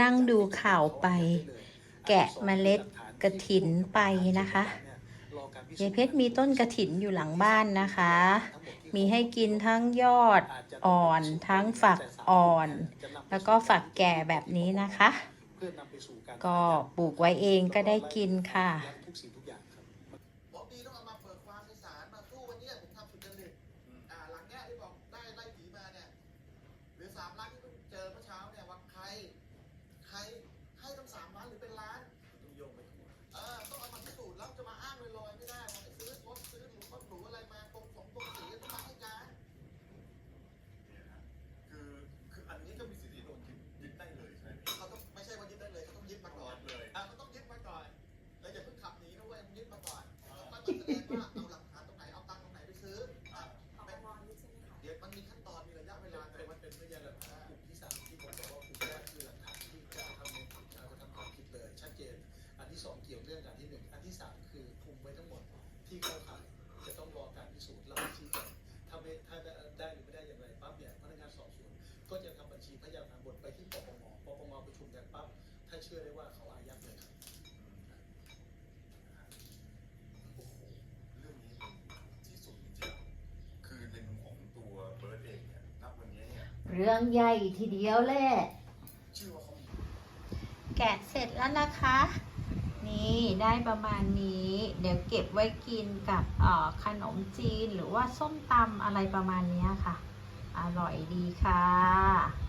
นั่งดูข่าวไป แกะเมล็ดกระถินไปนะคะยายเพชรมีต้นกระถินอยู่หลังบ้านนะคะ มีให้กินทั้งยอดอ่อน ทั้งฝักอ่อน แล้วก็ฝักแก่แบบนี้นะคะ ก็ปลูกไว้เองก็ได้กินค่ะ เรื่องใหญ่ทีเดียวเลยแกะเสร็จแล้วนะคะ นี่ได้ประมาณนี้ เดี๋ยวเก็บไว้กินกับขนมจีนหรือว่าส้มตำอะไรประมาณนี้ค่ะ อร่อยดีค่ะ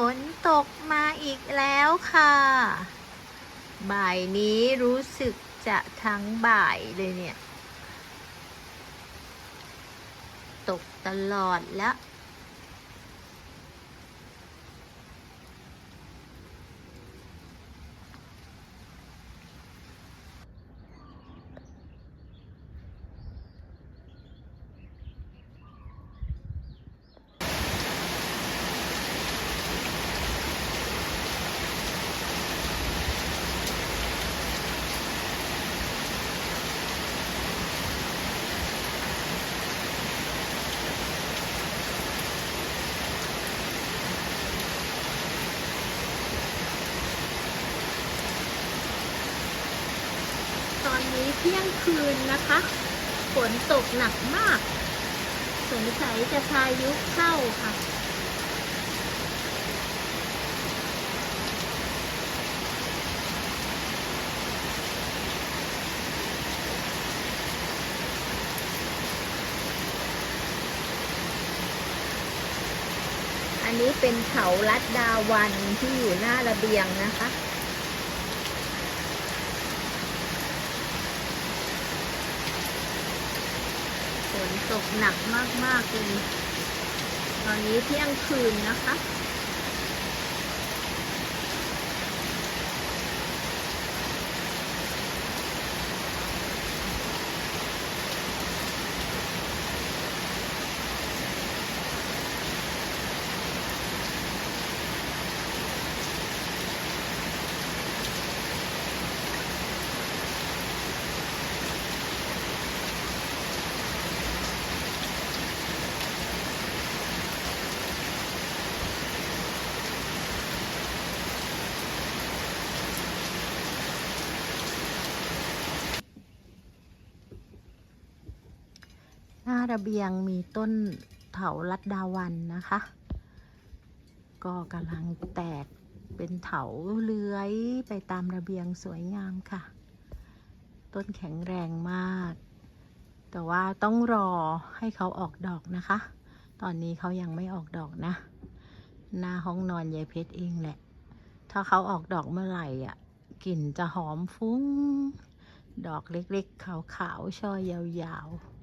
ฝนตกมาอีกแล้วค่ะ บ่ายนี้รู้สึกจะทั้งบ่ายเลยเนี่ย ตกตลอดแล้ว ที่ยงคืนนะคะ ฝนตกหนักมาก สงสัยจะพายุเข้าค่ะ อันนี้เป็นเขาลัดดาวันที่อยู่หน้าระเบียงนะคะ ตกหนักมากๆเลยตอนนี้เที่ยงคืนนะคะ ระเบียงมีต้นเถาลัดดาวันนะคะ ก็กำลังแตกเป็นเถาเลื้อยไปตามระเบียงสวยงามค่ะ ต้นแข็งแรงมาก แต่ว่าต้องรอให้เขาออกดอกนะคะ ตอนนี้เขายังไม่ออกดอกนะ หน้าห้องนอนยายเพชรเองแหละ ถ้าเขาออกดอกเมื่อไหร่อะกลิ่นจะหอมฟุ้ง ดอกเล็กๆขาวๆช่อยาวๆ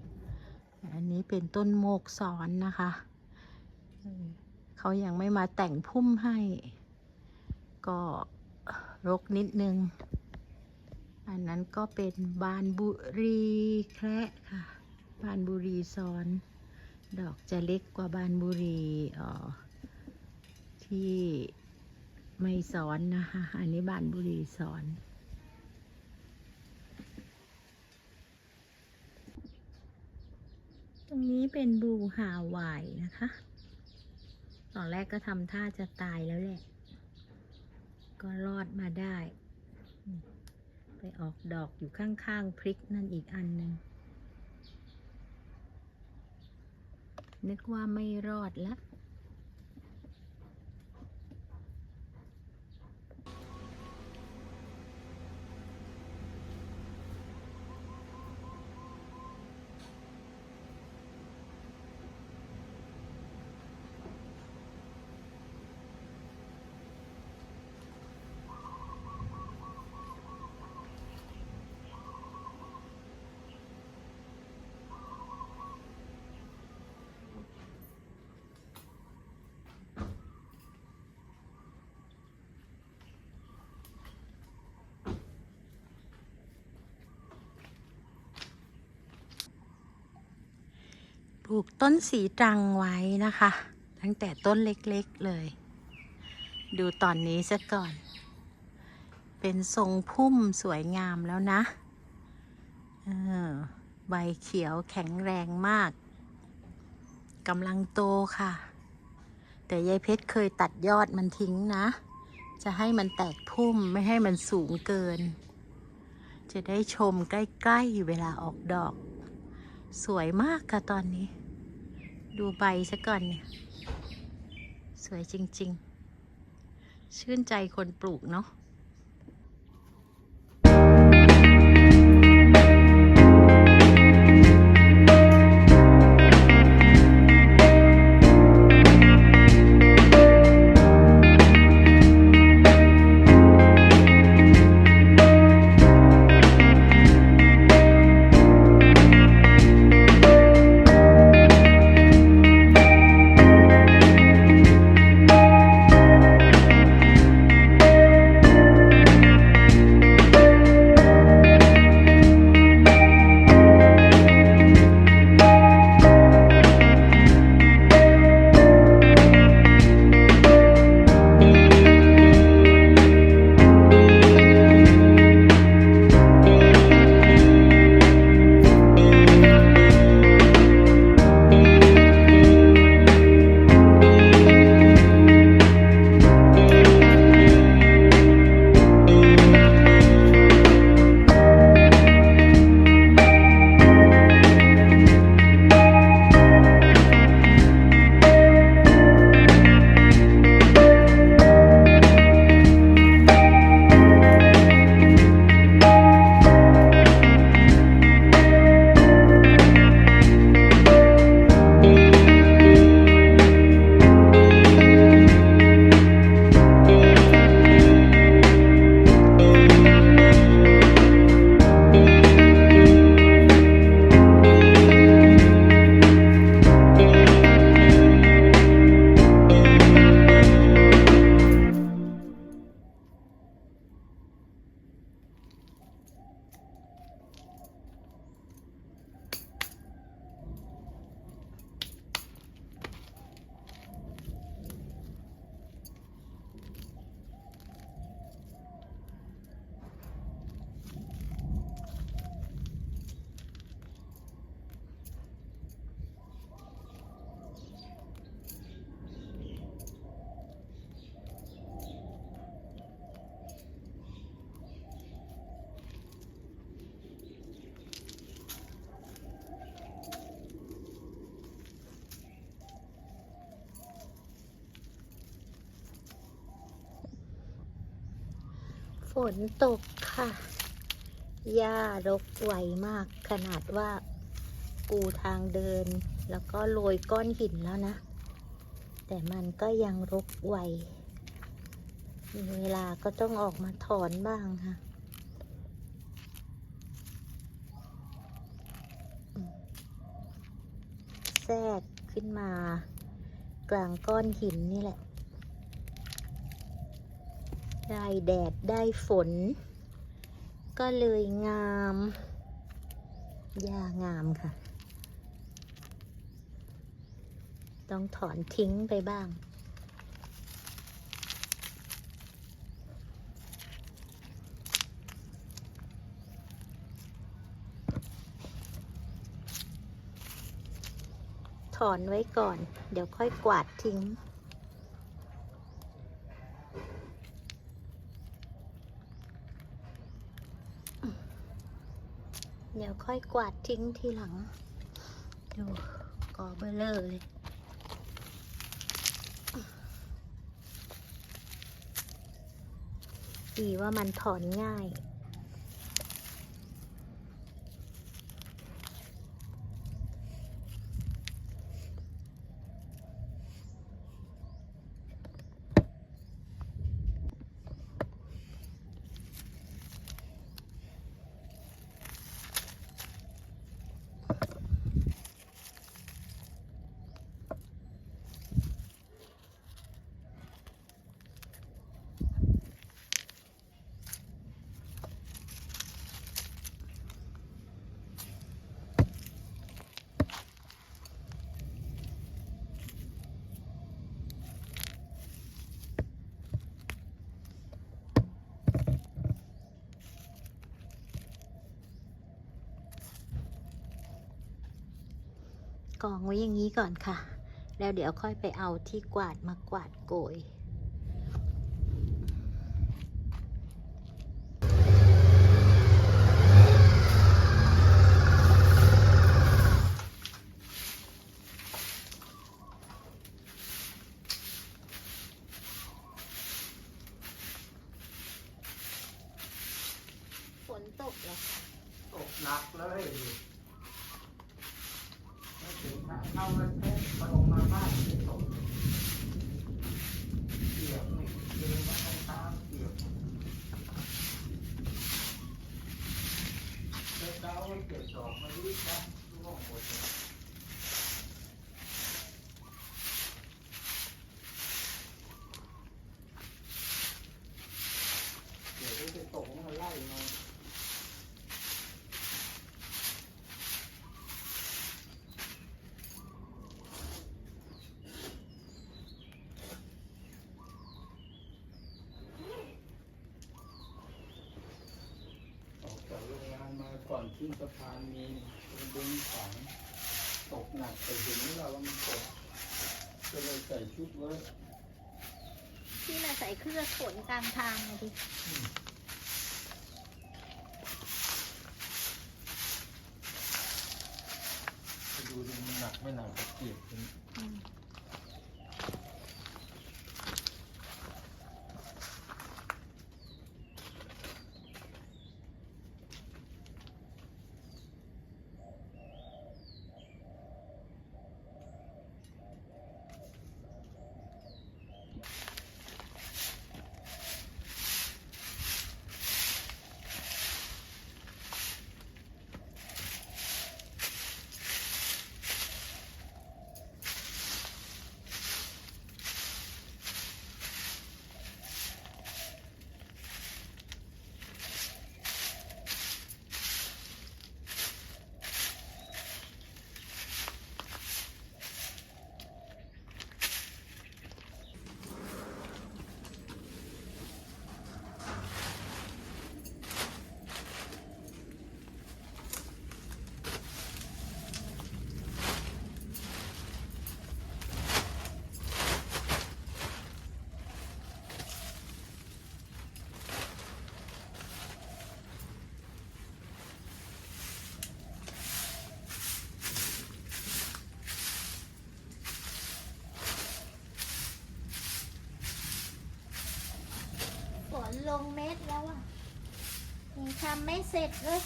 อันนี้เป็นต้นโมกซ้อนนะคะเขายังไม่มาแต่งพุ่มให้ ก็รกนิดนึง อันนั้นก็เป็นบานบุรีแคระค่ะ บานบุรีซ้อน ดอกจะเล็กกว่าบานบุรีอ่อที่ไม่ซ้อนนะคะ อันนี้บานบุรีซ้อน รงนี้เป็นบลูฮาวายนะคะ ตอนแรกก็ทำท่าจะตายแล้วแหละ ก็รอดมาได้ ไปออกดอกอยู่ข้างๆพริกนั่นอีกอันหนึ่งนึกว่าไม่รอดละ ลูกต้นสีตรังไว้นะคะ ตั้งแต่ต้นเล็กๆเลย ดูตอนนี้ซะก่อน เป็นทรงพุ่มสวยงามแล้วนะออใบเขียวแข็งแรงมากกำลังโตค่ะ แต่ยายเพชรเคยตัดยอดมันทิ้งนะ จะให้มันแตกพุ่มไม่ให้มันสูงเกิน จะได้ชมใกล้ ๆ เวลาออกดอก สวยมากค่ะตอนนี้ ดูใบซะก่อนเนี่ย สวยจริง ๆ ชื่นใจคนปลูกเนาะ ฝนตกค่ะ หญ้ารกไวมาก ขนาดว่าปูทางเดิน แล้วก็โรยก้อนหินแล้วนะ แต่มันก็ยังรกไวมีเวลาก็ต้องออกมาถอนบ้างค่ะแทรกขึ้นมากลางก้อนหินนี่แหละ ได้แดดได้ฝน ก็เลยงามหญ้างามค่ะ ต้องถอนทิ้งไปบ้างถอนไว้ก่อน เดี๋ยวค่อยกวาดทิ้ง เดี๋ยว ค่อยกวาดทิ้งทีหลัง ดูกอเบลเลอร์เลยดีว่ามันถอนง่าย กองไว้อย่างนี้ก่อนค่ะ แล้วเดี๋ยวค่อยไปเอาที่กวาดมากวาดโกย ฝนตกเหรอคะ ตกหนักเลยไม่ถึงทางเข้าแล้วแค่พอลงมาบ้านไม่ตกเสียบนี่เดินมาตรงตามเสียบเจ้าเก้า เก็บดอกมะลินะร่วงหมดเลยเดี๋ยวก็จะตกมาไล่มา ออกจากโรงงานมาก่อน ขึ้นสะพานมีดึงฝังตกหนักไปถึงเรามันตกก็เลยใส่ชุดไว้ที่มาใส่เครื่องขนกลางทางนะดิดูดิมันหนักไม่หนักก็เกียบเป็น ลงเม็ดแล้วอะยังทำไม่เสร็จเลย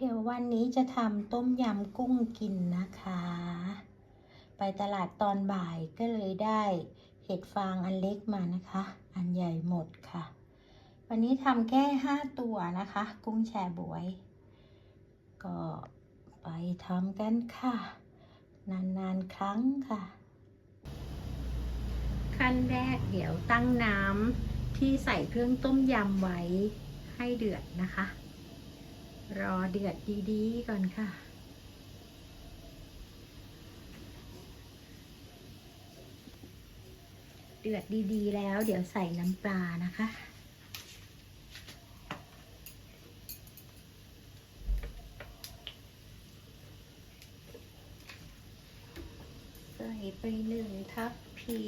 เดี๋ยววันนี้จะทำต้มยำกุ้งกินนะคะ ไปตลาดตอนบ่ายก็เลยได้เห็ดฟางอันเล็กมานะคะ อันใหญ่หมดค่ะ วันนี้ทำแค่ห้าตัวนะคะ กุ้งแชบวย ก็ไปทำกันค่ะ นานๆครั้งค่ะ ขั้นแรกเดี๋ยวตั้งน้ำที่ใส่เครื่องต้มยำไว้ให้เดือดนะคะ รอเดือดดีๆก่อนค่ะ เดือดดีๆ แล้วเดี๋ยวใส่น้ำปลานะคะ ใส่ไปหนึ่งทัพพี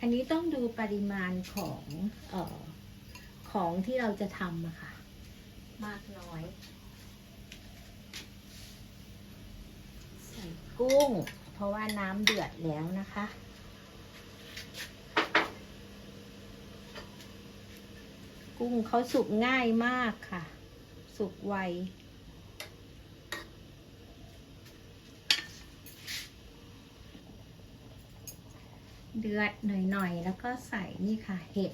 อันนี้ต้องดูปริมาณของออของที่เราจะทำอะค่ะ มากน้อย ใส่กุ้ง เพราะว่าน้ำเดือดแล้วนะคะกุ้งเขาสุกง่ายมากค่ะ สุกไว เดือดหน่อยๆ แล้วก็ใส่นี่ค่ะ เห็ด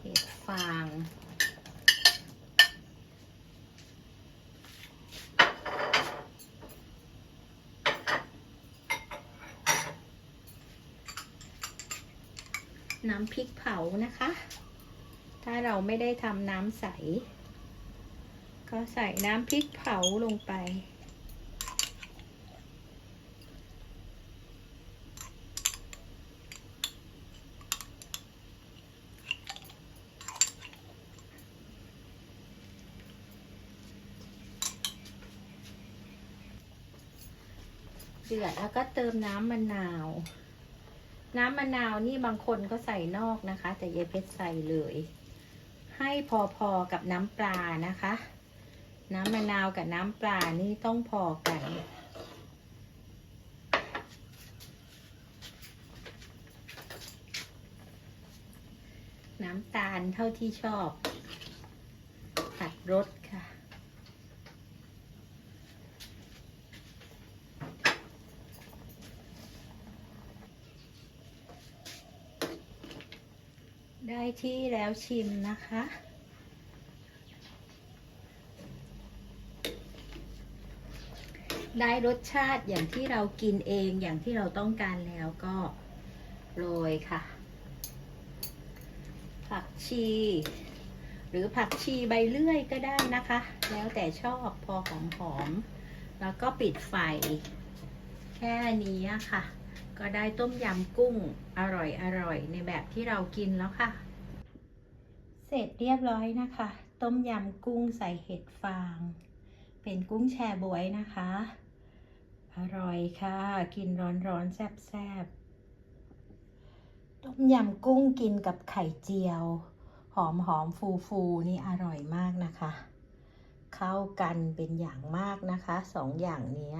เห็ดฟาง น้ำพริกเผานะคะ ถ้าเราไม่ได้ทำน้ำใส ก็ใส่น้ำพริกเผาลงไป เดือดแล้วก็เติมน้ำมะนาว น้ำมะนาวนี่บางคนก็ใส่นอกนะคะ แต่ยายเพชรใส่เลย ให้พอๆกับน้ำปลานะคะ น้ำมะนาวกับน้ำปลานี่ต้องพอกันน้ำตาลเท่าที่ชอบ ตัดรสค่ะ ได้ที่แล้วชิมนะคะ ได้รสชาติอย่างที่เรากินเองอย่างที่เราต้องการแล้วก็โรยค่ะ ผักชี หรือผักชีใบเลื่อยก็ได้นะคะ แล้วแต่ชอบพอหอมๆแล้วก็ปิดไฟ แค่นี้ค่ะ ก็ได้ต้มยำกุ้งอร่อยๆในแบบที่เรากินแล้วค่ะ เสร็จเรียบร้อยนะคะ ต้มยำกุ้งใส่เห็ดฟาง เป็นกุ้งแช่บวยนะคะ อร่อยค่ะ กินร้อนๆแซ่บๆ ต้มยำกุ้งกินกับไข่เจียว หอมหอมฟูฟูๆ นี่อร่อยมากนะคะ เข้ากันเป็นอย่างมากนะคะสองอย่างนี้